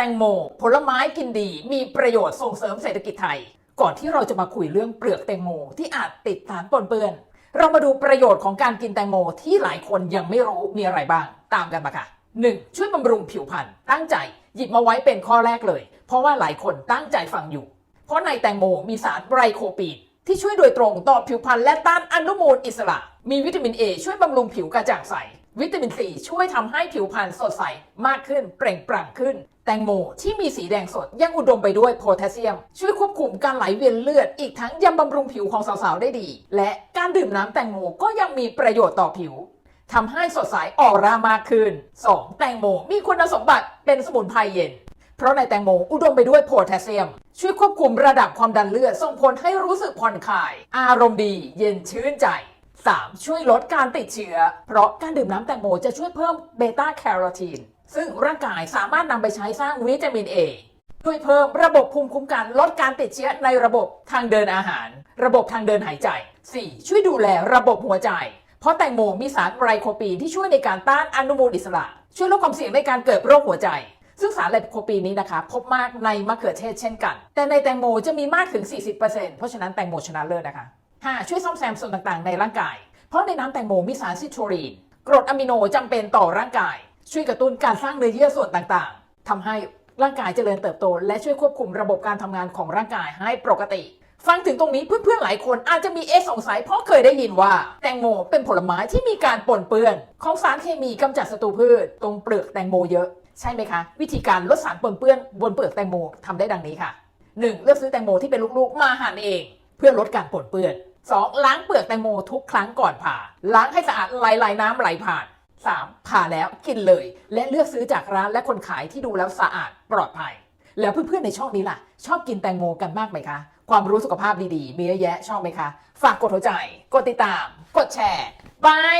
ตงโม ผลไม้กินดี มีประโยชน์ส่งเสริมเศรษฐกิจไทย ก่อนที่เราจะมาคุยเรื่องเปลือกแตงโมที่อาจติดสารปนเปื้อน เรามาดูประโยชน์ของการกินแตงโมที่หลายคนยังไม่รู้มีอะไรบ้าง ตามกันมาค่ะ 1. ช่วยบำรุงผิวพรรณตั้งใจหยิบมาไว้เป็นข้อแรกเลย เพราะว่าหลายคนตั้งใจฟังอยู่ เพราะในแตงโมมีสารไบรโคปีนที่ช่วยโดยตรงต่อผิวพรรณและต้านอนุมูลอิสระ มีวิตามิน A ช่วยบำรุงผิวกระจ่างใส วิตามิน C ช่วยทำให้ผิวพรรณสดใสมากขึ้นเปล่งปลั่งขึ้น แตงโมที่มีสีแดงสดยังอุดมไปด้วยโพแทสเซียม ช่วยควบคุมการไหลเวียนเลือด อีกทั้งยังบำรุงผิวของสาวๆ ได้ดี และการดื่มน้ำแตงโมก็ยังมีประโยชน์ต่อผิวทำให้สดใสออร่ามากขึ้น 2. แตงโมมีคุณสมบัติเป็นสมุนไพรเย็น เพราะในแตงโมอุดมไปด้วยโพแทสเซียม ช่วยควบคุมระดับความดันเลือดส่งผลให้รู้สึกผ่อนคลาย อารมณ์ดี เย็นชื่นใจ 3. ช่วยลดการติดเชื้อ เพราะการดื่มน้ำแตงโมจะช่วยเพิ่มเบต้าแคโรทีน ซึ่งร่างกายสามารถนำไปใช้สร้างวิตามิน A ช่วยเพิ่มระบบภูมิคุ้มกันลดการติดเชื้อในระบบทางเดินอาหาร ระบบทางเดินหายใจ 4. ช่วยดูแลระบบหัวใจ เพราะแตงโมมีสารไรโคปีนที่ช่วยในการต้านอนุมูลอิสระ ช่วยลดความเสี่ยงในการเกิดโรคหัวใจ ซึ่งสารไลโคปีนนี้นะคะ พบมากในมะเขือเทศเช่นกัน แต่ในแตงโมจะมีมากถึง 40%เพราะฉะนั้นแตงโมชนะเลิศนะคะ 5. ช่วยซ่อมแซมส่วนต่างๆ ในร่างกาย เพราะในน้ำแตงโมมีสารซิโทรีน กรดอะมิโนจำเป็นต่อร่างกาย ช่วยกระตุ้นการสร้างเนื้อเยื่อส่วนต่างๆทำให้ร่างกายเจริญเติบโต และช่วยควบคุมระบบการทำงานของร่างกายให้ปกติ ฟังถึงตรงนี้เพื่อนๆหลายคนอาจจะมีเอะสงสัยเพราะเคยได้ยินว่า แตงโมเป็นผลไม้ที่มีการปนเปื้อน ของสารเคมีกำจัดศัตรูพืช ตรงเปลือกแตงโมเยอะใช่ไหมคะ วิธีการลดสารปนเปื้อนบนเปลือกแตงโมทำได้ดังนี้ค่ะ 1. เลือกซื้อแตงโมที่เป็นลูกๆมาหั่นเอง เพื่อลดการปนเปื้อน 2. ล้างเปลือกแตงโมทุกครั้งก่อนผ่า ล้างให้สะอาดไหลๆน้ำไหลผ่าน 3. ผ่าแล้วกินเลย และเลือกซื้อจากร้านและคนขายที่ดูแล้วสะอาดปลอดภัย แล้วเพื่อนๆในช่องนี้ล่ะ ชอบกินแตงโมกันมากไหมคะ ความรู้สุขภาพดีๆ มีเยอะแยะชอบไหมคะ ฝากกดหัวใจ กดติดตาม กดแชร์บาย